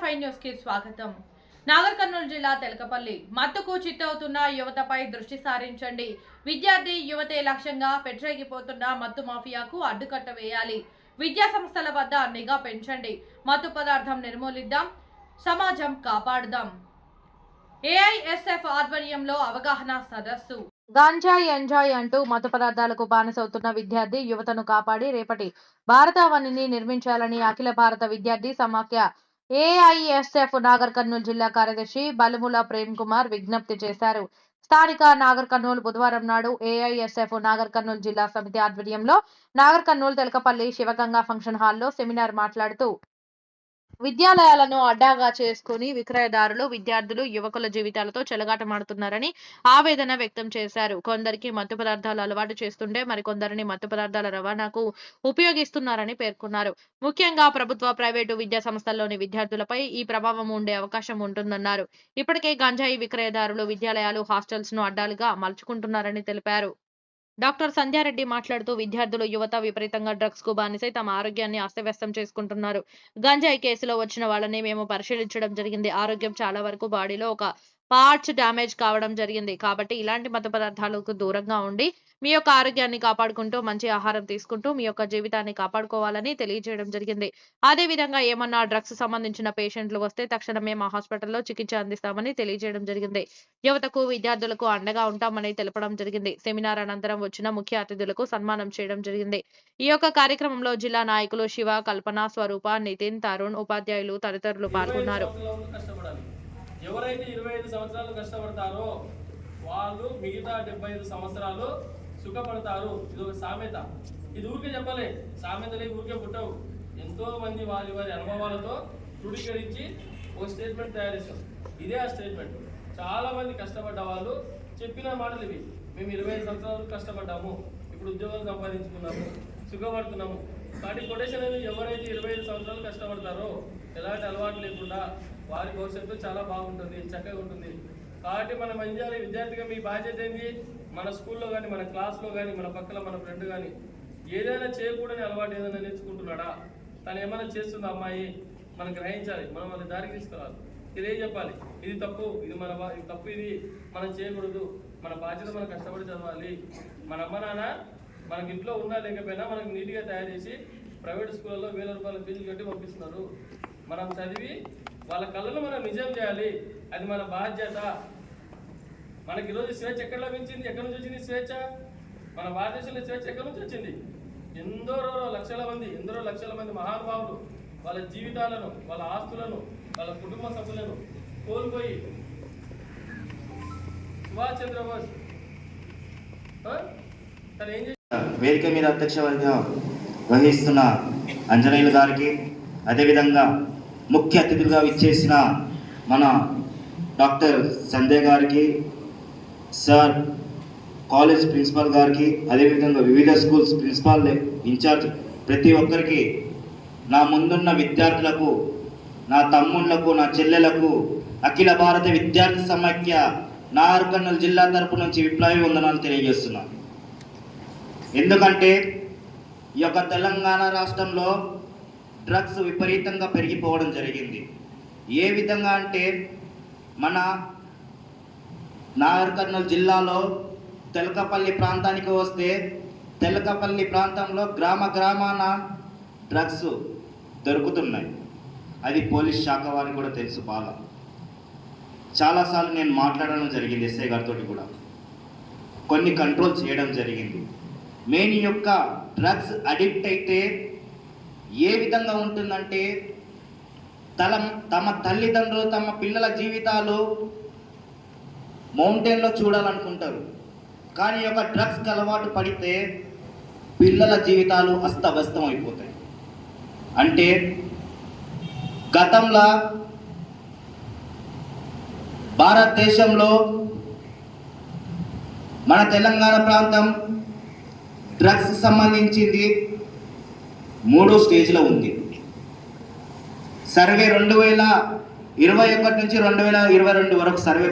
Five న్యూస్కి స్వాగతం. నాగర్ కర్నూలు జిల్లా తెలకపల్లి. మత్తుకు చిత్తవుతున్న యువతపై దృష్టి సారించండి. విద్యార్థి యువతే లక్ష్యంగా పెట్టరేగిపోతున్న మత్తు మాఫియాకు అడ్డుకట్ట వేయాలి. విద్యా సంస్థల వద్ద నిఘా పెంచండి. మత్తు పదార్థం నిర్మూలిద్దాం సమాజం కాపాడుదాం. ఏఐఎస్ఎఫ్ ఆధ్వర్యంలో అవగాహన సదస్సు. గాంజాయి ఎంజాయ్ అంటూ మత పదార్థాలకు బానిసవుతున్న విద్యార్థి యువతను కాపాడి రేపటి భారతావనిని నిర్మించాలని అఖిల భారత విద్యార్థి సమాఖ్య ఏఐఎస్ఎఫ్ నాగర్ కర్నూలు జిల్లా కార్యదర్శి బలుముల ప్రేమ్ కుమార్ విజ్ఞప్తి చేశారు. స్థానిక నాగర్ కర్నూలు బుధవారం నాడు ఏఐఎస్ఎఫ్ నాగర్ కర్నూలు జిల్లా సమితి ఆధ్వర్యంలో నాగర్ కర్నూలు తెలకపల్లి శివగంగా ఫంక్షన్ హాల్లో సెమినార్ మాట్లాడుతూ విద్యాలయాలను అడ్డాగా చేసుకుని విక్రయదారులు విద్యార్థులు యువకుల జీవితాలతో చెలగాటమాడుతున్నారని ఆవేదన వ్యక్తం చేశారు. కొందరికి మత్తు పదార్థాలు అలవాటు చేస్తుంటే మరికొందరిని మత్తు పదార్థాల రవాణాకు ఉపయోగిస్తున్నారని పేర్కొన్నారు. ముఖ్యంగా ప్రభుత్వ ప్రైవేటు విద్యా సంస్థల్లోని విద్యార్థులపై ఈ ప్రభావం ఉండే అవకాశం ఉంటుందన్నారు. ఇప్పటికే గంజాయి విక్రయదారులు విద్యాలయాలు హాస్టల్స్ను అడ్డాలుగా మలుచుకుంటున్నారని తెలిపారు. డాక్టర్ సంధ్యారెడ్డి మాట్లాడుతూ విద్యార్థులు యువత విపరీతంగా డ్రగ్స్కు బానిసై తమ ఆరోగ్యాన్ని అస్తవ్యస్తం చేసుకుంటున్నారు. గంజాయి కేసులో వచ్చిన వాళ్ళని మేము పరిశీలించడం జరిగింది. ఆరోగ్యం చాలా వరకు బాడీలో ఒక పార్ట్స్ డ్యామేజ్ కావడం జరిగింది. కాబట్టి ఇలాంటి మత పదార్థాలకు దూరంగా ఉండి మీ యొక్క ఆరోగ్యాన్ని కాపాడుకుంటూ మంచి ఆహారం తీసుకుంటూ మీ యొక్క జీవితాన్ని కాపాడుకోవాలని తెలియజేయడం జరిగింది. అదే విధంగా ఏమన్నా డ్రగ్స్ సంబంధించిన పేషెంట్లు వస్తే తక్షణమే మా హాస్పిటల్లో చికిత్స అందిస్తామని తెలియజేయడం జరిగింది. యువతకు విద్యార్థులకు అండగా ఉంటామని తెలపడం జరిగింది. సెమినార్ అనంతరం వచ్చిన ముఖ్య అతిథులకు సన్మానం చేయడం జరిగింది. ఈ యొక్క కార్యక్రమంలో జిల్లా నాయకులు శివ కల్పన స్వరూప నితిన్ తరుణ్ ఉపాధ్యాయులు తదితరులు పాల్గొన్నారు. ఎవరైతే ఇరవై ఐదు సంవత్సరాలు కష్టపడతారో వాళ్ళు మిగతా డెబ్బై ఐదు సంవత్సరాలు సుఖపడతారు. ఇది ఒక సామెత. ఇది ఊరికే చెప్పలే. సామెతలే ఊరికే పుట్టవు. ఎంతో మంది వారి వారి అనుభవాలతో తృఢీకరించి ఒక స్టేట్మెంట్ తయారు చేశాం ఇదే ఆ స్టేట్మెంట్. చాలా మంది కష్టపడ్డ వాళ్ళు చెప్పిన మాటలు ఇవి. మేము ఇరవై ఐదు సంవత్సరాలు కష్టపడ్డాము. ఇప్పుడు ఉద్యోగాలు సంపాదించుకున్నాము. సుఖపడుతున్నాము. కాబట్టి కొటేషన్ అనేది ఎవరైతే ఇరవై ఐదు సంవత్సరాలు కష్టపడతారో ఎలాంటి అలవాటు లేకుండా వారి భవిష్యత్తు చాలా బాగుంటుంది చక్కగా ఉంటుంది. కాబట్టి మనం ఏం చేయాలి? విద్యార్థిగా మీ బాధ్యత ఏంటి మన స్కూల్లో కానీ మన క్లాస్లో కానీ మన పక్కన మన ఫ్రెండ్ కానీ ఏదైనా చేయకూడని అలవాటు ఏదైనా నేర్చుకుంటున్నాడా? తను ఏమైనా చేస్తుంది అమ్మాయి? మనం గ్రహించాలి. మనం వాళ్ళ దారికి తీసుకురావాలి. తెలియజెప్పాలి ఇది తప్పు ఇది మన ఇది తప్పు ఇది. మనం చేయకూడదు. మన బాధ్యత మనం కష్టపడి చదవాలి. మన అమ్మ నాన్న మనకి ఇంట్లో ఉన్నా లేకపోయినా మనకి నీట్గా తయారు చేసి ప్రైవేట్ స్కూళ్ళలో వేల రూపాయల ఫీజులు కట్టి పంపిస్తున్నారు. మనం చదివి వాళ్ళ కళ్ళను మనం నిజం చేయాలి. అది మన బాధ్యత. మనకి ఈరోజు స్వేచ్ఛ ఎక్కడ లభించింది? ఎక్కడి నుంచి వచ్చింది స్వేచ్ఛ? మన భారతదేశంలో స్వేచ్ఛ ఎక్కడి నుంచి వచ్చింది? ఎందరో లక్షల మంది ఎందరో లక్షల మంది మహానుభావులు వాళ్ళ జీవితాలను వాళ్ళ ఆస్తులను వాళ్ళ కుటుంబ సభ్యులను కోల్పోయి సుభాష్ చంద్రబోస్ తను ఏం వేదిక మీద అధ్యక్ష వహిస్తున్న అంజనేయులు గారికి అదేవిధంగా ముఖ్య అతిథులుగా విచ్చేసిన మన డాక్టర్ సంజయ్ గారికి సార్ కాలేజ్ ప్రిన్సిపాల్ గారికి అదేవిధంగా వివిధ స్కూల్స్ ప్రిన్సిపాల్ ఇన్ఛార్జ్ ప్రతి ఒక్కరికి నా ముందున్న విద్యార్థులకు నా తమ్ముళ్ళకు నా చెల్లెలకు అఖిల భారత విద్యార్థి సమాఖ్య నార్కర్నూలు జిల్లా తరపు నుంచి విప్లవి వందనాలు తెలియజేస్తున్నాను. ఎందుకంటే ఈ యొక్క తెలంగాణ రాష్ట్రంలో డ్రగ్స్ విపరీతంగా పెరిగిపోవడం జరిగింది. ఏ విధంగా అంటే మన నాగర్ కర్నూలు జిల్లాలో తెలకపల్లి ప్రాంతానికి వస్తే తెలకపల్లి ప్రాంతంలో గ్రామ గ్రామాన డ్రగ్స్ దొరుకుతున్నాయి. అది పోలీస్ శాఖ వారికి కూడా తెలుసు బాగా. చాలాసార్లు నేను మాట్లాడడం జరిగింది ఎస్ఐ గారితో కూడా. కొన్ని కంట్రోల్ చేయడం జరిగింది. మెయిన్ యొక్క డ్రగ్స్ అడిక్ట్ అయితే ఏ విధంగా ఉంటుందంటే తల తమ తల్లిదండ్రులు తమ పిల్లల జీవితాలు మౌంటైన్లో చూడాలనుకుంటారు. కానీ ఒక డ్రగ్స్కి అలవాటు పడితే పిల్లల జీవితాలు అస్తవ్యస్తం అయిపోతాయి అంటే గతంలో భారతదేశంలో మన తెలంగాణ ప్రాంతం డ్రగ్స్ సంబంధించింది. మూడో స్టేజ్లో ఉంది. సర్వే రెండు వేల ఇరవై ఒకటి నుంచి రెండు వేల ఇరవై రెండు వరకు సర్వే